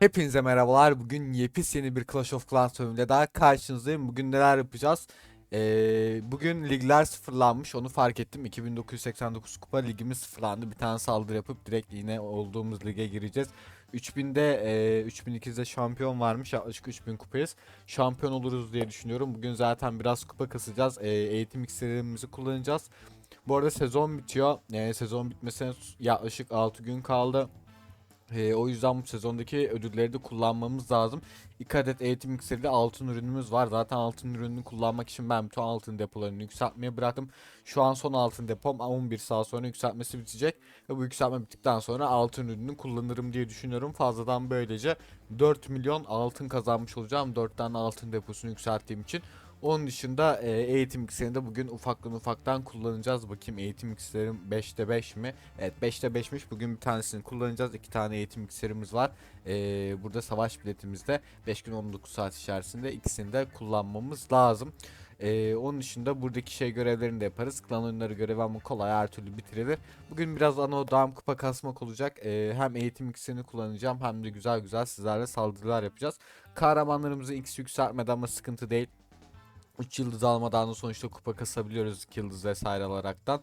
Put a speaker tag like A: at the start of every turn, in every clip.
A: Hepinize merhabalar. Bugün yepyeni bir Clash of Clans bölümüyle daha karşınızdayım. Bugün neler yapacağız? Ee, bugün ligler sıfırlanmış. Onu fark ettim. 2989 kupa ligimiz sıfırlandı. Bir tane saldırı yapıp direkt yine olduğumuz lige gireceğiz. 3000'de e, 3002'de şampiyon varmış. Yaklaşık 3000 kupayız. Şampiyon oluruz diye düşünüyorum. Bugün zaten biraz kupa kasacağız. E, eğitim iksirlerimizi kullanacağız. Bu arada sezon bitiyor. E, sezon bitmesine yaklaşık 6 gün kaldı. Ee, o yüzden bu sezondaki ödülleri de kullanmamız lazım. İki adet eğitim iksirli altın ürünümüz var. Zaten altın ürününü kullanmak için ben bütün altın depolarını yükseltmeye bıraktım. Şu an son altın depom 11 saat sonra yükseltmesi bitecek. Ve bu yükseltme bittikten sonra altın ürününü kullanırım diye düşünüyorum. Fazladan böylece 4 milyon altın kazanmış olacağım. 4 tane altın deposunu yükselttiğim için. Onun dışında e, eğitim iksirini de bugün ufaktan ufaktan kullanacağız. Bakayım eğitim iksirim 5'te 5 mi? Evet 5'te 5'miş. Bugün bir tanesini kullanacağız. İki tane eğitim iksirimiz var. E, burada savaş biletimizde 5 gün 19 saat içerisinde ikisini de kullanmamız lazım. E, onun dışında buradaki şey görevlerini de yaparız. Klan oyunları görevi ama kolay her türlü bitirilir. Bugün biraz ana odağım kupa kasmak olacak. E, hem eğitim iksirini kullanacağım hem de güzel güzel sizlerle saldırılar yapacağız. Kahramanlarımızı x yükseltmeden ama sıkıntı değil. 3 yıldız almadan da sonuçta kupa kasabiliyoruz 2 yıldız vesaire alaraktan.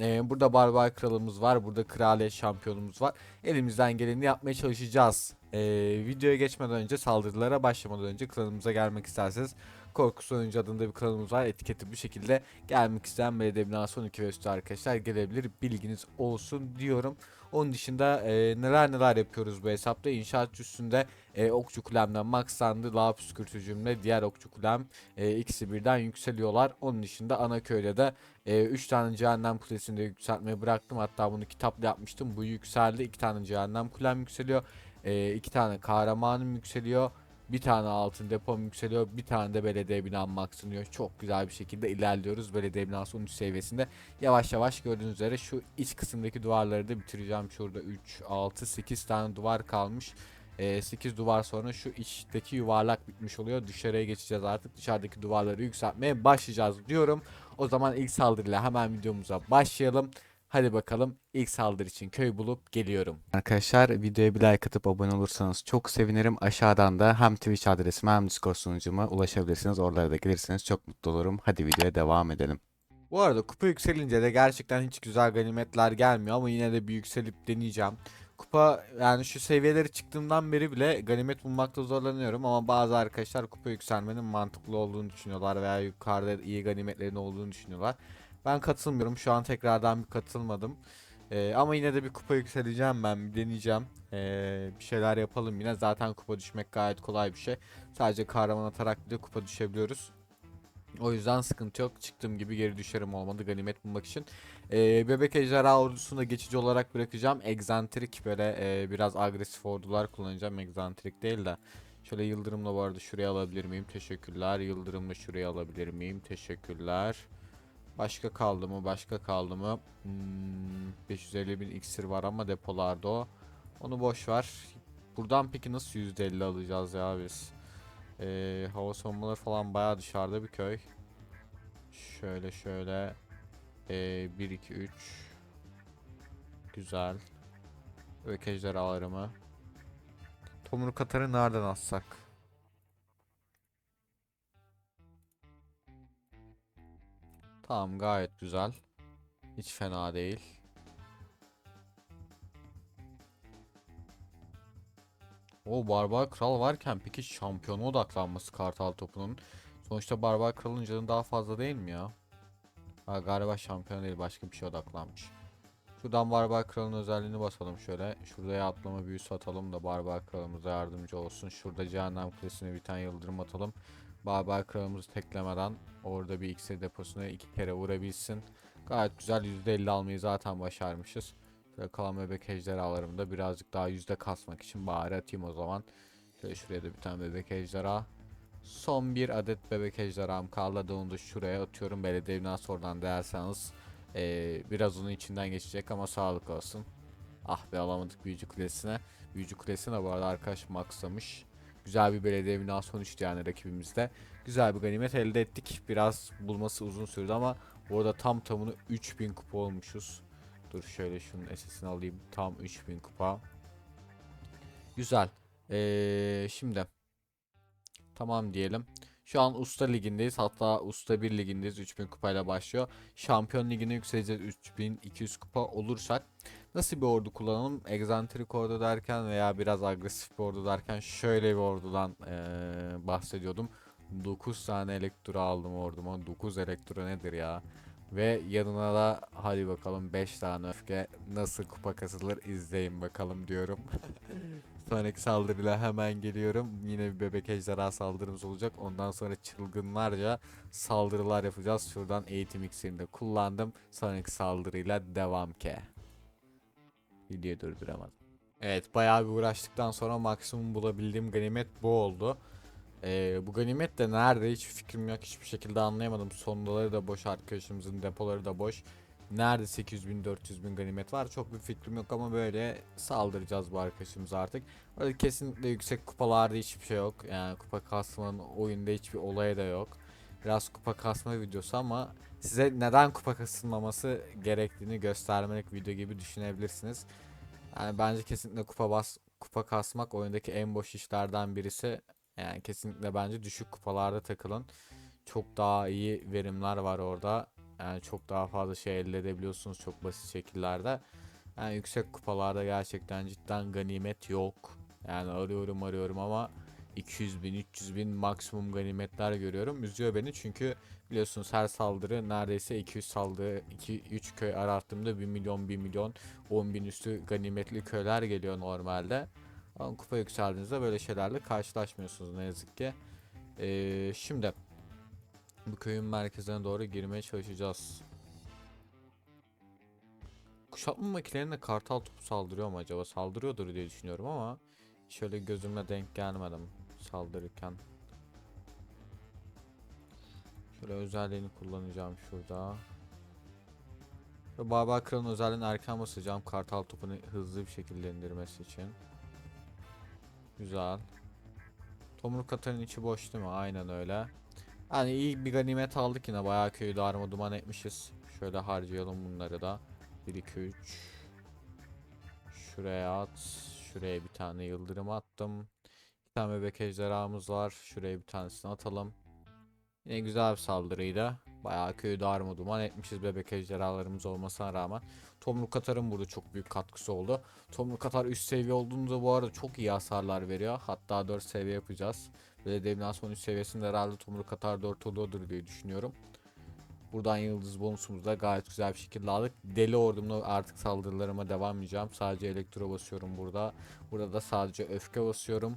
A: Ee, burada barbar kralımız var. Burada kraliyet şampiyonumuz var. Elimizden geleni yapmaya çalışacağız. Ee, videoya geçmeden önce saldırılara başlamadan önce klanımıza gelmek isterseniz Korkusu Oyuncu adında bir kanalımız var. Etiketi bu şekilde gelmek isteyen belediye binası 12 ve üstü arkadaşlar gelebilir. Bilginiz olsun diyorum. Onun dışında e, neler neler yapıyoruz bu hesapta. İnşaat üstünde e, okçu kulemden maxlandı. Lağ püskürtücümle diğer okçu kulem e, ikisi birden yükseliyorlar. Onun dışında ana köyde de 3 tane cehennem kulesini de yükseltmeyi bıraktım. Hatta bunu kitapla yapmıştım. Bu yükseldi. 2 tane cehennem kulem yükseliyor. 2 tane kahramanım yükseliyor. Bir tane altın depom yükseliyor. Bir tane de belediye binam maxlanıyor. Çok güzel bir şekilde ilerliyoruz. Belediye binası 13 seviyesinde. Yavaş yavaş gördüğünüz üzere şu iç kısımdaki duvarları da bitireceğim. Şurada 3, 6, 8 tane duvar kalmış. Ee, 8 duvar sonra şu içteki yuvarlak bitmiş oluyor. Dışarıya geçeceğiz artık. Dışarıdaki duvarları yükseltmeye başlayacağız diyorum. O zaman ilk saldırıyla hemen videomuza başlayalım. Hadi bakalım ilk saldırı için köy bulup geliyorum. Arkadaşlar videoya bir like atıp abone olursanız çok sevinirim. Aşağıdan da hem Twitch adresime hem Discord sunucuma ulaşabilirsiniz. Oralara da gelirseniz çok mutlu olurum. Hadi videoya devam edelim. Bu arada kupa yükselince de gerçekten hiç güzel ganimetler gelmiyor ama yine de bir yükselip deneyeceğim. Kupa yani şu seviyeleri çıktığımdan beri bile ganimet bulmakta zorlanıyorum ama bazı arkadaşlar kupa yükselmenin mantıklı olduğunu düşünüyorlar veya yukarıda iyi ganimetlerin olduğunu düşünüyorlar. Ben katılmıyorum. Şu an tekrardan bir katılmadım. Ee, ama yine de bir kupa yükseleceğim ben. Bir deneyeceğim. Ee, bir şeyler yapalım yine. Zaten kupa düşmek gayet kolay bir şey. Sadece kahraman atarak bile kupa düşebiliyoruz. O yüzden sıkıntı yok. Çıktığım gibi geri düşerim olmadı ganimet bulmak için. Ee, bebek ejderha ordusunu da geçici olarak bırakacağım. Egzantrik böyle e, biraz agresif ordular kullanacağım. Egzantrik değil de. Şöyle yıldırımla bu arada şuraya alabilir miyim? Teşekkürler. Yıldırımla şuraya alabilir miyim? Teşekkürler. Başka kaldı mı? Başka kaldı mı? Hmm, 550 bin iksir var ama depolarda o. Onu boş ver. Buradan peki nasıl %50 alacağız ya biz? Ee, hava savunmaları falan bayağı dışarıda bir köy. Şöyle şöyle. Ee, 1 2 3. Güzel. Ökejler ejderhalarımı. Tomruk Katar'ı nereden atsak? Tamam gayet güzel. Hiç fena değil. O Barbar Kral varken peki şampiyona odaklanması Kartal topunun. Sonuçta Barbar Kral'ın canı daha fazla değil mi ya? Ha, galiba şampiyon değil başka bir şey odaklanmış. Şuradan Barbar Kral'ın özelliğini basalım şöyle. Şuraya atlama büyüsü atalım da Barbar Kral'ımıza yardımcı olsun. Şurada Cehennem Kulesi'ne bir tane yıldırım atalım. Barbar Kral'ımızı teklemeden orada bir iksir deposuna iki kere vurabilsin. Gayet güzel %50 almayı zaten başarmışız. Şöyle kalan bebek ejderhalarımı da birazcık daha yüzde kasmak için bari atayım o zaman. Şöyle şuraya da bir tane bebek ejderha. Son bir adet bebek ejderham kaldı. Onu da şuraya atıyorum. Belediye binası oradan değerseniz. Ee, biraz onun içinden geçecek ama sağlık olsun. Ah be alamadık büyücü kulesine. Büyücü kulesine bu arada arkadaş maxlamış. Güzel bir belediye binası sonuçtu yani rakibimizde. Güzel bir ganimet elde ettik. Biraz bulması uzun sürdü ama orada tam tamını 3000 kupa olmuşuz. Dur şöyle şunun SS'ini alayım. Tam 3000 kupa. Güzel. Ee, şimdi tamam diyelim. Şu an Usta Ligi'ndeyiz. Hatta Usta 1 Ligi'ndeyiz. 3000 kupayla başlıyor. Şampiyon Ligi'ne yükseleceğiz 3200 kupa olursak. Nasıl bir ordu kullanalım? Egzantrik ordu derken veya biraz agresif bir ordu derken şöyle bir ordudan eee, bahsediyordum. 9 tane elektro aldım orduma. 9 elektro nedir ya? Ve yanına da hadi bakalım 5 tane öfke nasıl kupa kasılır izleyin bakalım diyorum. Sonraki saldırıyla hemen geliyorum. Yine bir bebek ejderha saldırımız olacak. Ondan sonra çılgınlarca saldırılar yapacağız. Şuradan eğitim iksirini de kullandım. Sonraki saldırıyla devam ke. Videoyu durduramadım. Evet bayağı bir uğraştıktan sonra maksimum bulabildiğim ganimet bu oldu. Ee, bu ganimet de nerede hiç fikrim yok hiçbir şekilde anlayamadım. Sondaları da boş arkadaşımızın depoları da boş. Nerede 800 bin 400 bin ganimet var çok bir fikrim yok ama böyle saldıracağız bu arkadaşımıza artık. Öyle kesinlikle yüksek kupalarda hiçbir şey yok. Yani kupa kasmanın oyunda hiçbir olayı da yok. Biraz kupa kasma videosu ama size neden kupa kasılmaması gerektiğini göstermelik video gibi düşünebilirsiniz. Yani bence kesinlikle kupa bas kupa kasmak oyundaki en boş işlerden birisi. Yani kesinlikle bence düşük kupalarda takılın. Çok daha iyi verimler var orada. Yani çok daha fazla şey elde edebiliyorsunuz çok basit şekillerde. Yani yüksek kupalarda gerçekten cidden ganimet yok. Yani arıyorum arıyorum ama 200 bin 300 bin maksimum ganimetler görüyorum. Üzüyor beni çünkü biliyorsunuz her saldırı neredeyse 200 saldırı 2-3 köy arattığımda 1 milyon 1 milyon 10 bin üstü ganimetli köyler geliyor normalde. Ama kupa yükseldiğinizde böyle şeylerle karşılaşmıyorsunuz ne yazık ki. Ee, şimdi bu köyün merkezine doğru girmeye çalışacağız. Kuşatma makinelerine kartal topu saldırıyor mu acaba? Saldırıyordur diye düşünüyorum ama şöyle gözümle denk gelmedim saldırırken. Şöyle özelliğini kullanacağım şurada. Ve Barbar Kral'ın özelliğini erken basacağım kartal topunu hızlı bir şekilde indirmesi için. Güzel. Tomruk atanın içi boş değil mi? Aynen öyle. Yani iyi bir ganimet aldık yine. Bayağı köyü darma duman etmişiz. Şöyle harcayalım bunları da. 1 2 3 Şuraya at. Şuraya bir tane yıldırım attım. Bir tane bebek ejderhamız var. Şuraya bir tanesini atalım. Yine güzel bir saldırıydı. Bayağı köyü darma duman etmişiz bebek ejderhalarımız olmasına rağmen. Tomruk Katar'ın burada çok büyük katkısı oldu. Tomruk Katar üst seviye olduğunda bu arada çok iyi hasarlar veriyor. Hatta 4 seviye yapacağız. Ve Devlansman 3 seviyesinde herhalde Tomruk Katar 4 oluyordur diye düşünüyorum. Buradan yıldız bonusumuzu da gayet güzel bir şekilde aldık. Deli ordumla artık saldırılarıma devam edeceğim. Sadece elektro basıyorum burada. Burada da sadece öfke basıyorum.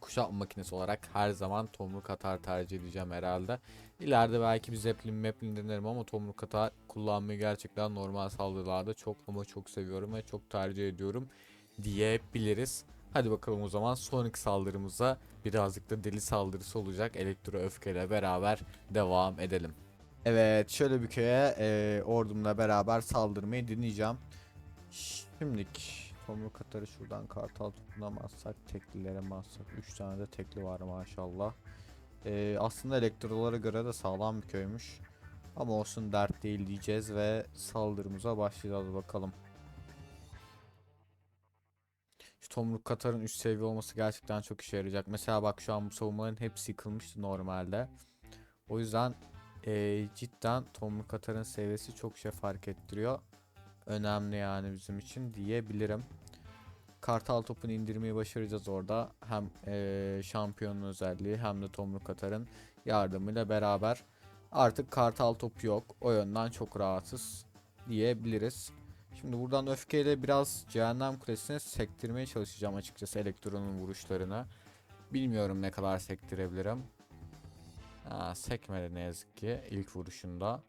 A: Kuşatma makinesi olarak her zaman tomruk atar tercih edeceğim herhalde. İleride belki bir zeppelin meplin denerim ama tomruk atar kullanmayı gerçekten normal saldırılarda çok ama çok seviyorum ve çok tercih ediyorum diyebiliriz. Hadi bakalım o zaman sonraki saldırımıza birazcık da deli saldırısı olacak. Elektro öfkeyle beraber devam edelim. Evet şöyle bir köye e, ordumla beraber saldırmayı deneyeceğim. Şimdilik tomruk katarı şuradan kartal atsak teklilere atsak 3 tane de tekli var maşallah. E, aslında elektrolara göre de sağlam bir köymüş. Ama olsun dert değil diyeceğiz ve saldırımıza başlayacağız bakalım. Tomruk katarın üst seviye olması gerçekten çok işe yarayacak. Mesela bak şu an bu savunmaların hepsi yıkılmıştı normalde. O yüzden eee, cidden tomruk katarın seviyesi çok şey fark ettiriyor. Önemli yani bizim için diyebilirim. Kartal topunu indirmeyi başaracağız orada. Hem eee, şampiyonun özelliği hem de tomruk katarın yardımıyla beraber. Artık kartal topu yok. O yönden çok rahatsız diyebiliriz. Şimdi buradan öfkeyle biraz cehennem kulesine sektirmeye çalışacağım açıkçası elektronun vuruşlarını. Bilmiyorum ne kadar sektirebilirim. Ha, sekmedi ne yazık ki ilk vuruşunda.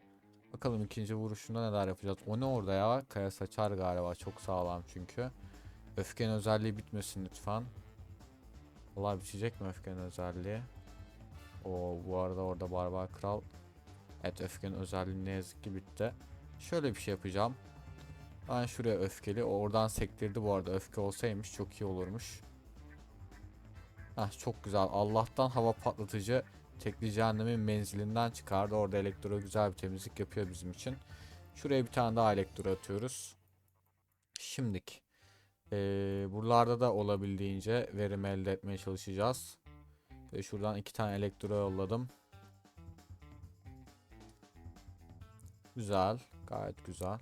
A: Bakalım ikinci vuruşunda neler yapacağız. O ne orada ya? Kaya saçar galiba. Çok sağlam çünkü. Öfkenin özelliği bitmesin lütfen. Vallahi bitecek mi öfkenin özelliği? O bu arada orada barbar kral. Evet öfkenin özelliği ne yazık ki bitti. Şöyle bir şey yapacağım. Ben şuraya öfkeli. Oradan sektirdi bu arada. Öfke olsaymış çok iyi olurmuş. Heh, çok güzel. Allah'tan hava patlatıcı tekli cehennemin menzilinden çıkardı. Orada elektro güzel bir temizlik yapıyor bizim için. Şuraya bir tane daha elektro atıyoruz. Şimdik. Ee, buralarda da olabildiğince verim elde etmeye çalışacağız. Ve şuradan iki tane elektro yolladım. Güzel. Gayet güzel.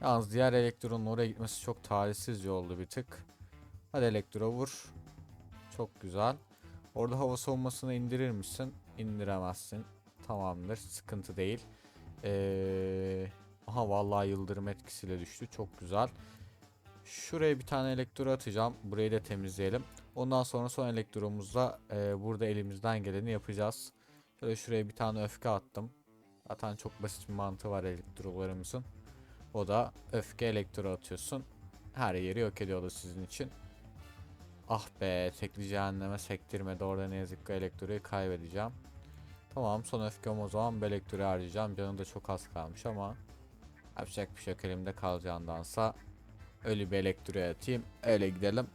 A: Yalnız diğer elektronun oraya gitmesi çok talihsiz oldu bir tık. Hadi elektro vur. Çok güzel. Orada hava savunmasını indirir misin? İndiremezsin. Tamamdır. Sıkıntı değil. Ee, aha vallahi yıldırım etkisiyle düştü. Çok güzel. Şuraya bir tane elektro atacağım. Burayı da temizleyelim. Ondan sonra son elektromuzla e, burada elimizden geleni yapacağız. Şöyle şuraya bir tane öfke attım. Zaten çok basit bir mantığı var elektrolarımızın. O da öfke elektro atıyorsun. Her yeri yok ediyordu sizin için. Ah be tekli cehenneme sektirmedi. Orada ne yazık ki elektroyu kaybedeceğim. Tamam son öfkem o zaman bu elektroyu harcayacağım. Canım da çok az kalmış ama yapacak bir şey yok elimde kalacağındansa öyle bir elektroya atayım. Öyle gidelim.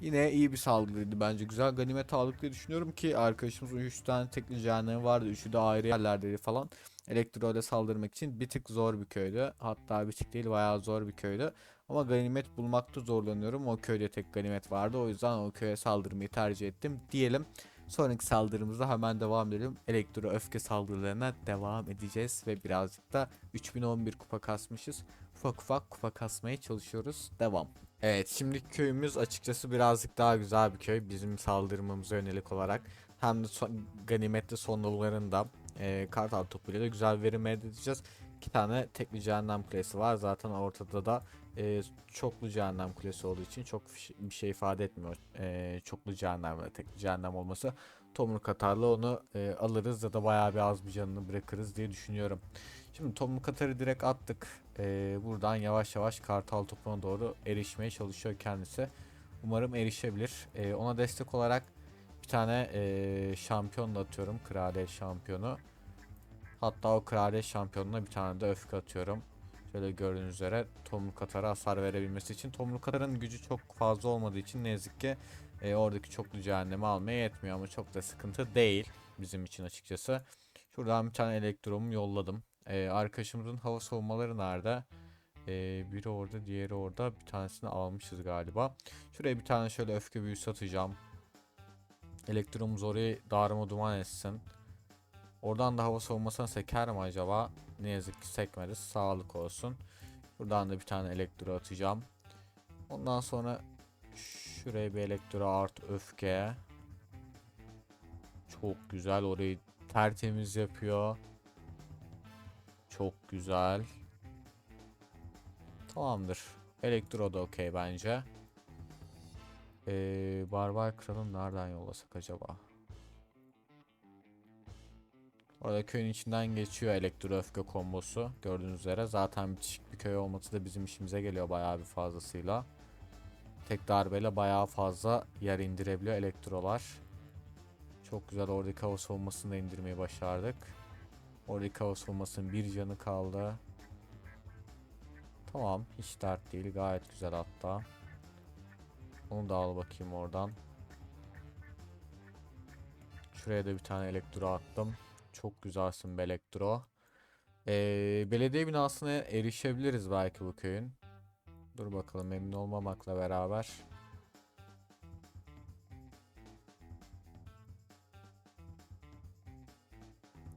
A: Yine iyi bir saldırıydı bence. Güzel ganimet aldık diye düşünüyorum ki arkadaşımızın 3 tane tekli cehennemi vardı. Üçü de ayrı yerlerdeydi falan. Elektro ile saldırmak için bir tık zor bir köydü. Hatta bir tık değil bayağı zor bir köydü. Ama ganimet bulmakta zorlanıyorum. O köyde tek ganimet vardı. O yüzden o köye saldırmayı tercih ettim diyelim. Sonraki saldırımızda hemen devam edelim. Elektro öfke saldırılarına devam edeceğiz ve birazcık da 3011 kupa kasmışız. Ufak ufak kupa kasmaya çalışıyoruz. Devam. Evet şimdiki köyümüz açıkçası birazcık daha güzel bir köy. Bizim saldırmamıza yönelik olarak. Hem de son, ganimetli sonralarında e, kartal topuyla da güzel verim elde edeceğiz. İki tane tekli cehennem kulesi var. Zaten ortada da e, çoklu cehennem kulesi olduğu için çok bir şey ifade etmiyor. E, çoklu cehennem ve tekli cehennem olması. Tomruk atarla onu e, alırız ya da bayağı bir az bir canını bırakırız diye düşünüyorum. Şimdi tomruk atarı direkt attık. E, buradan yavaş yavaş kartal topuna doğru erişmeye çalışıyor kendisi. Umarım erişebilir. E, ona destek olarak bir tane e, şampiyon da atıyorum. Kraliyet şampiyonu. Hatta o kraliyet şampiyonuna bir tane de öfke atıyorum. Şöyle gördüğünüz üzere tomruk atara hasar verebilmesi için. Tomruk atarın gücü çok fazla olmadığı için ne yazık ki e, oradaki çoklu cehennemi almaya yetmiyor ama çok da sıkıntı değil bizim için açıkçası. Şuradan bir tane elektromu yolladım. E, arkadaşımızın hava savunmaları nerede? E, biri orada diğeri orada bir tanesini almışız galiba. Şuraya bir tane şöyle öfke büyüsü atacağım. Elektromuz orayı darma duman etsin. Oradan da hava savunmasına seker mi acaba? Ne yazık ki sekmedi. Sağlık olsun. Buradan da bir tane elektro atacağım. Ondan sonra şuraya bir elektro art öfke. Çok güzel orayı tertemiz yapıyor. Çok güzel. Tamamdır. Elektro da okey bence. Ee, Barbar Kral'ın nereden yollasak acaba? Orada köyün içinden geçiyor elektro öfke kombosu. Gördüğünüz üzere zaten bitişik bir köy olması da bizim işimize geliyor bayağı bir fazlasıyla. Tek darbeyle bayağı fazla yer indirebiliyor elektrolar. Çok güzel oradaki hava savunmasını da indirmeyi başardık. Oradaki hava savunmasının bir canı kaldı. Tamam hiç dert değil gayet güzel hatta. Onu da al bakayım oradan. Şuraya da bir tane elektro attım. Çok güzelsin be elektro. Ee, belediye binasına erişebiliriz belki bu köyün. Dur bakalım emin olmamakla beraber.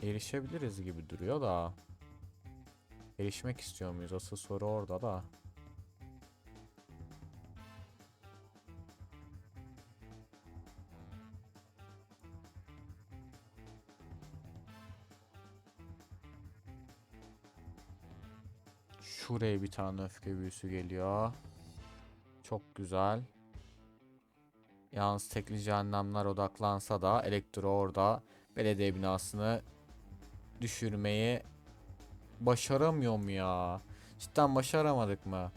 A: Erişebiliriz gibi duruyor da. Erişmek istiyor muyuz? Asıl soru orada da. Şuraya bir tane öfke büyüsü geliyor. Çok güzel. Yalnız tekli cehennemler odaklansa da elektro orada belediye binasını düşürmeyi başaramıyor mu ya? Cidden başaramadık mı?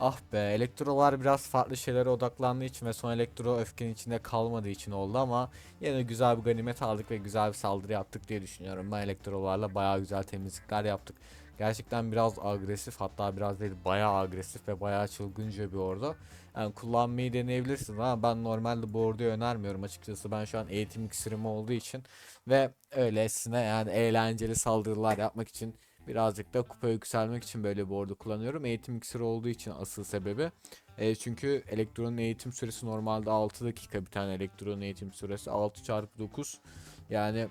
A: Ah be elektrolar biraz farklı şeylere odaklandığı için ve son elektro öfkenin içinde kalmadığı için oldu ama yine güzel bir ganimet aldık ve güzel bir saldırı yaptık diye düşünüyorum. Ben elektrolarla bayağı güzel temizlikler yaptık. Gerçekten biraz agresif hatta biraz değil bayağı agresif ve bayağı çılgınca bir ordu. Yani kullanmayı deneyebilirsiniz ama ben normalde bu orduyu önermiyorum açıkçası. Ben şu an eğitim iksirim olduğu için ve öylesine yani eğlenceli saldırılar yapmak için Birazcık da kupa yükselmek için böyle bir ordu kullanıyorum. Eğitim iksiri olduğu için asıl sebebi. E, çünkü elektronun eğitim süresi normalde 6 dakika bir tane elektronun eğitim süresi 6 çarpı 9 yani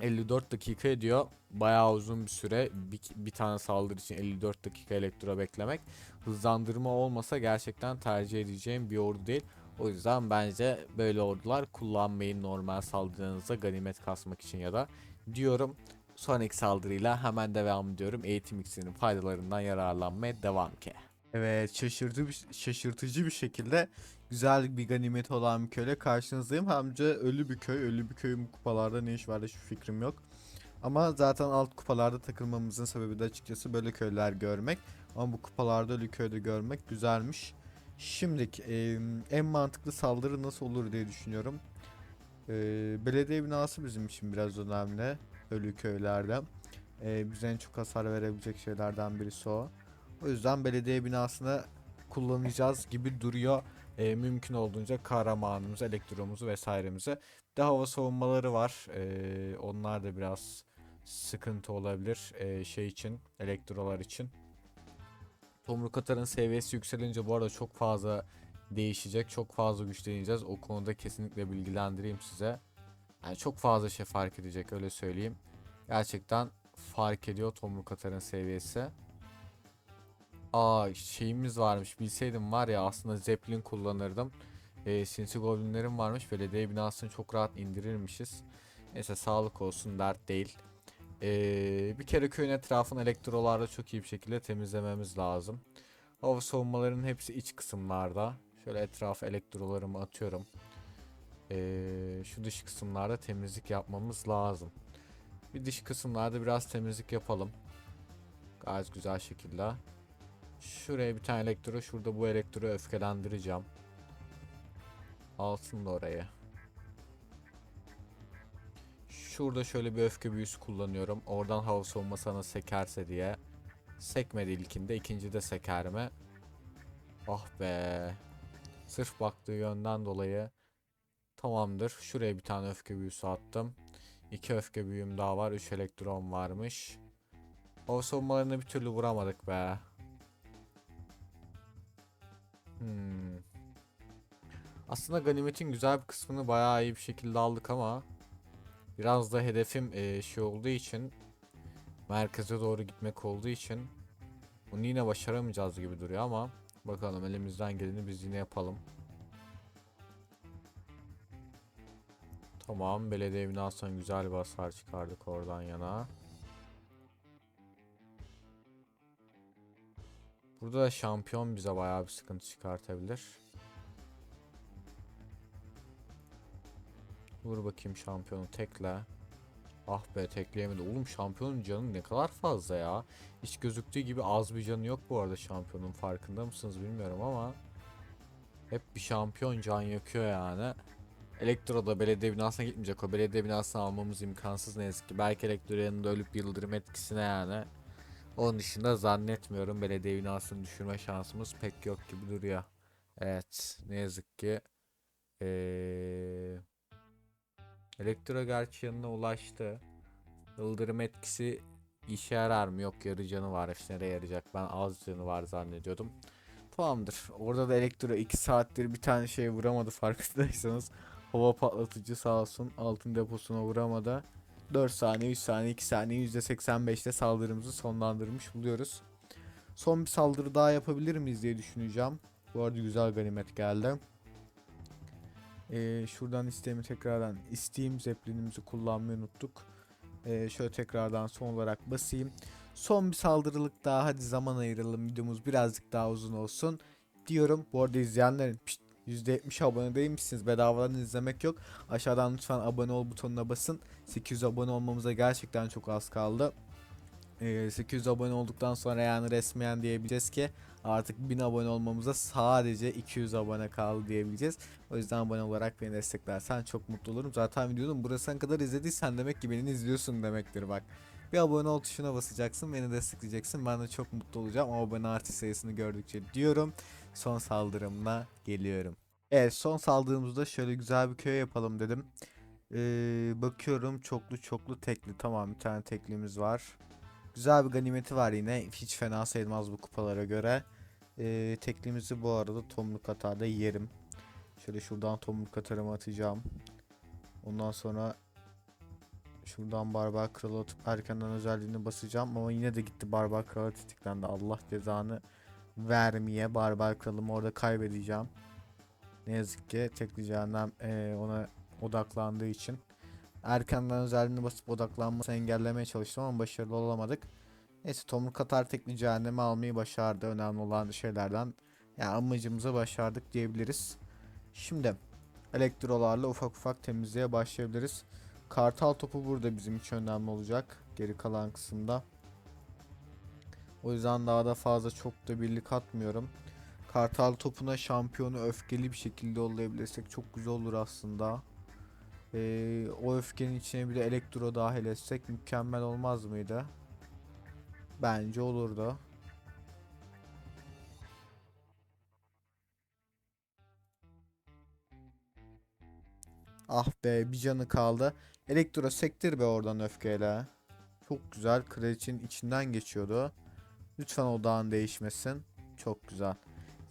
A: 54 dakika ediyor. Bayağı uzun bir süre bir, bir tane saldırı için 54 dakika elektro beklemek. Hızlandırma olmasa gerçekten tercih edeceğim bir ordu değil. O yüzden bence böyle ordular kullanmayın normal saldırınızda ganimet kasmak için ya da diyorum. Sonraki saldırıyla hemen devam ediyorum. Eğitim iksirinin faydalarından yararlanmaya devam ki. Evet şaşırtıcı bir, şaşırtıcı bir şekilde güzel bir ganimet olan bir köyle karşınızdayım. Hamca ölü bir köy. Ölü bir köyün kupalarda ne iş var hiçbir fikrim yok. Ama zaten alt kupalarda takılmamızın sebebi de açıkçası böyle köyler görmek. Ama bu kupalarda ölü köyde görmek güzelmiş. Şimdi en mantıklı saldırı nasıl olur diye düşünüyorum. E, belediye binası bizim için biraz önemli. Ölü köylerde. E, bize en çok hasar verebilecek şeylerden birisi o. O yüzden belediye binasını kullanacağız gibi duruyor. E, mümkün olduğunca kahramanımızı, elektromuzu vesairemizi. Bir de hava savunmaları var. E, onlar da biraz sıkıntı olabilir e, şey için, elektrolar için. Tomruk atarın seviyesi yükselince bu arada çok fazla değişecek. Çok fazla güçleneceğiz. O konuda kesinlikle bilgilendireyim size. Yani çok fazla şey fark edecek öyle söyleyeyim. Gerçekten fark ediyor Tomruk atarın seviyesi. Aa şeyimiz varmış bilseydim var ya aslında Zeppelin kullanırdım. Ee, sinsi goblinlerim varmış belediye binasını çok rahat indirirmişiz. Neyse sağlık olsun dert değil. Ee, bir kere köyün etrafını elektrolarla çok iyi bir şekilde temizlememiz lazım. Hava savunmalarının hepsi iç kısımlarda. Şöyle etrafı elektrolarımı atıyorum. Ee, şu dış kısımlarda temizlik yapmamız lazım. Bir dış kısımlarda biraz temizlik yapalım. Gayet güzel şekilde. Şuraya bir tane elektro, şurada bu elektro öfkelendireceğim. Alsın da oraya. Şurada şöyle bir öfke büyüsü kullanıyorum. Oradan hava savunma sana sekerse diye. Sekmedi ilkinde, ikinci de seker mi? Ah be. Sırf baktığı yönden dolayı. Tamamdır. Şuraya bir tane öfke büyüsü attım. İki öfke büyüm daha var. Üç elektron varmış. Hava savunmalarını bir türlü vuramadık be. Hmm. Aslında ganimetin güzel bir kısmını bayağı iyi bir şekilde aldık ama biraz da hedefim e, şey olduğu için merkeze doğru gitmek olduğu için bunu yine başaramayacağız gibi duruyor ama bakalım elimizden geleni biz yine yapalım. Tamam belediye binasından güzel bir hasar çıkardık oradan yana. Burada da şampiyon bize bayağı bir sıkıntı çıkartabilir. Vur bakayım şampiyonu tekle. Ah be tekleyemedi. Oğlum şampiyonun canı ne kadar fazla ya. Hiç gözüktüğü gibi az bir canı yok bu arada şampiyonun farkında mısınız bilmiyorum ama. Hep bir şampiyon can yakıyor yani. Elektro'da belediye binasına gitmeyecek. O belediye binasını almamız imkansız ne yazık ki. Belki Elektro yanında ölüp yıldırım etkisine yani. Onun dışında zannetmiyorum belediye binasını düşürme şansımız pek yok gibi duruyor. Evet ne yazık ki. Ee, Elektro gerçi yanına ulaştı. Yıldırım etkisi işe yarar mı? Yok yarı canı var. İşte nereye yarayacak? Ben az canı var zannediyordum. Tamamdır. Orada da elektro 2 saattir bir tane şey vuramadı farkındaysanız. Hava patlatıcı sağ olsun altın deposuna vuramadı. 4 saniye, 3 saniye, 2 saniye %85'te saldırımızı sonlandırmış buluyoruz. Son bir saldırı daha yapabilir miyiz diye düşüneceğim. Bu arada güzel ganimet geldi. Ee, şuradan isteğimi tekrardan isteyeyim. Zeppelinimizi kullanmayı unuttuk. Ee, şöyle tekrardan son olarak basayım. Son bir saldırılık daha hadi zaman ayıralım. Videomuz birazcık daha uzun olsun. Diyorum. Bu arada izleyenlerin pişt, %70 abone değilmişsiniz. Bedavadan izlemek yok. Aşağıdan lütfen abone ol butonuna basın. 800 abone olmamıza gerçekten çok az kaldı. Ee, 800 abone olduktan sonra yani resmiyen diyebileceğiz ki artık 1000 abone olmamıza sadece 200 abone kaldı diyebileceğiz. O yüzden abone olarak beni desteklersen çok mutlu olurum. Zaten videonun burasına kadar izlediysen demek ki beni izliyorsun demektir bak. Bir abone ol tuşuna basacaksın beni destekleyeceksin ben de çok mutlu olacağım abone artı sayısını gördükçe diyorum son saldırımla geliyorum. Evet son saldırımızda şöyle güzel bir köy yapalım dedim. Ee, bakıyorum çoklu çoklu tekli tamam bir tane teklimiz var. Güzel bir ganimeti var yine. Hiç fena sayılmaz bu kupalara göre. Ee, tekliğimizi bu arada tomruk atarda yerim. Şöyle şuradan tomruk atarımı atacağım. Ondan sonra şuradan barbar kralı atıp erkenden özelliğini basacağım. Ama yine de gitti barbar kralı tetiklendi. Allah cezanı vermeye barbar kralımı orada kaybedeceğim. Ne yazık ki tekli cehennem eee, ona odaklandığı için. Erkenden özelliğini basıp odaklanmasını engellemeye çalıştım ama başarılı olamadık. Neyse Tomruk Katar tekli cehennemi almayı başardı. Önemli olan şeylerden. Yani amacımıza başardık diyebiliriz. Şimdi elektrolarla ufak ufak temizliğe başlayabiliriz. Kartal topu burada bizim için önemli olacak. Geri kalan kısımda. O yüzden daha da fazla çok da birlik atmıyorum. Kartal topuna şampiyonu öfkeli bir şekilde yollayabilirsek çok güzel olur aslında. Ee, o öfkenin içine bir de elektro dahil etsek mükemmel olmaz mıydı? Bence olurdu. Ah be bir canı kaldı. Elektro sektir be oradan öfkeyle. Çok güzel. Kraliçenin içinden geçiyordu. Lütfen odağın değişmesin. Çok güzel.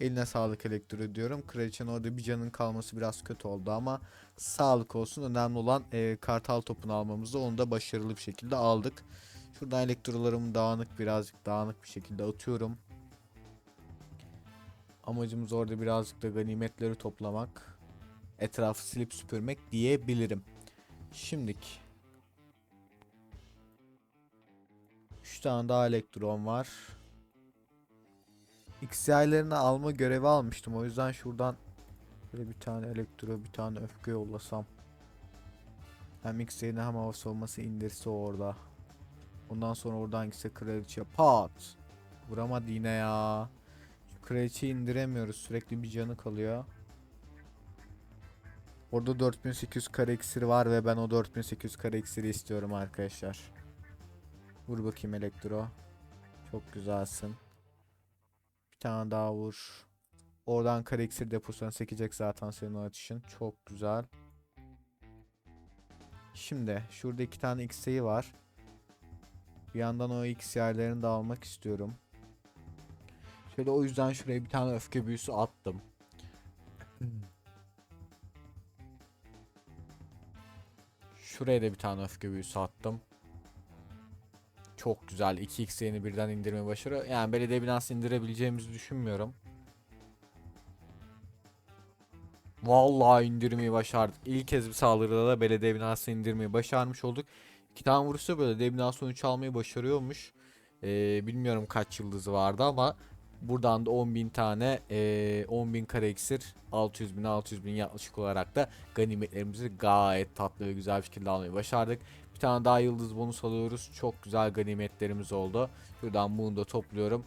A: Eline sağlık elektro diyorum. Kraliçenin orada bir canın kalması biraz kötü oldu ama sağlık olsun. Önemli olan e, kartal topunu almamızda onu da başarılı bir şekilde aldık. Şuradan elektrolarımı dağınık birazcık dağınık bir şekilde atıyorum. Amacımız orada birazcık da ganimetleri toplamak. Etrafı silip süpürmek diyebilirim. Şimdik. Tane daha elektron var. XY'lerini alma görevi almıştım. O yüzden şuradan böyle bir tane elektro, bir tane öfke yollasam. Hem XY'ni hem hava savunması indirse orada. Ondan sonra oradan gitse kraliçe pat. Vuramadı yine ya. Şu kraliçeyi indiremiyoruz. Sürekli bir canı kalıyor. Orada 4800 kare iksiri var ve ben o 4800 kare iksiri istiyorum arkadaşlar. Vur bakayım elektro. Çok güzelsin. Bir tane daha vur. Oradan kare iksir deposuna sekecek zaten senin o atışın. Çok güzel. Şimdi şurada iki tane X'yi var. Bir yandan o X yerlerini de almak istiyorum. Şöyle o yüzden şuraya bir tane öfke büyüsü attım. Şuraya da bir tane öfke büyüsü attım. Çok güzel. 2x yeni birden indirme başarı. Yani belediye binası indirebileceğimizi düşünmüyorum. Vallahi indirmeyi başardık. İlk kez bir saldırıda da belediye binası indirmeyi başarmış olduk. İki tane vuruşta belediye binası sonuç almayı başarıyormuş. Ee, bilmiyorum kaç yıldızı vardı ama buradan da 10.000 tane ee, 10.000 kare iksir 600 bin 600 bin yaklaşık olarak da ganimetlerimizi gayet tatlı ve güzel bir şekilde almayı başardık. Bir tane daha yıldız bonus alıyoruz. Çok güzel ganimetlerimiz oldu. Şuradan bunu da topluyorum.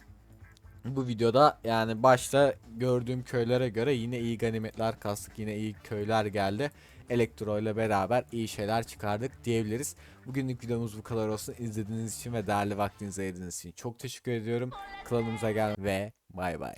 A: Bu videoda yani başta gördüğüm köylere göre yine iyi ganimetler kastık. Yine iyi köyler geldi. Elektro ile beraber iyi şeyler çıkardık diyebiliriz. Bugünlük videomuz bu kadar olsun. İzlediğiniz için ve değerli vaktinizi ayırdığınız için çok teşekkür ediyorum. Klanımıza gel ve bay bay.